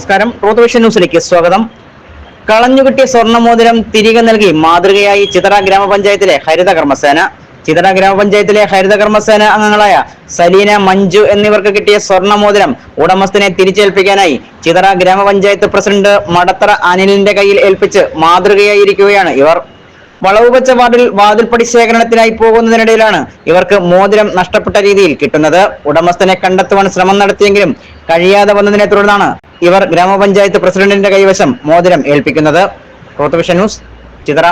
നമസ്കാരം. റൂത്ത് ന്യൂസിലേക്ക് സ്വാഗതം. കളഞ്ഞുകിട്ടിയ സ്വർണമോതിരം തിരികെ നൽകി മാതൃകയായി ചിതറ ഗ്രാമപഞ്ചായത്തിലെ ഹരിത കർമ്മസേന. ചിതറ ഗ്രാമപഞ്ചായത്തിലെ ഹരിത കർമ്മസേന അംഗങ്ങളായ സലീന മഞ്ജു എന്നിവർക്ക് കിട്ടിയ സ്വർണമോതിരം ഉടമസ്ഥനെ തിരിച്ചേൽപ്പിക്കാനായി ചിതറ ഗ്രാമപഞ്ചായത്ത് പ്രസിഡന്റ് മടത്തറ അനിലിന്റെ കയ്യിൽ ഏൽപ്പിച്ച് മാതൃകയായിരിക്കുകയാണ് ഇവർ. വളവുവച്ച വാർഡിൽ വാതിൽപ്പടി ശേഖരണത്തിനായി പോകുന്നതിനിടയിലാണ് ഇവർക്ക് മോതിരം നഷ്ടപ്പെട്ട രീതിയിൽ കിട്ടുന്നത്. ഉടമസ്ഥനെ കണ്ടെത്തുവാൻ ശ്രമം നടത്തിയെങ്കിലും കഴിയാതെ വന്നതിനെ തുടർന്നാണ് ഇവർ ഗ്രാമപഞ്ചായത്ത് പ്രസിഡന്റിന്റെ കൈവശം മോതിരം ഏൽപ്പിക്കുന്നത്. ന്യൂസ് ചിതറ.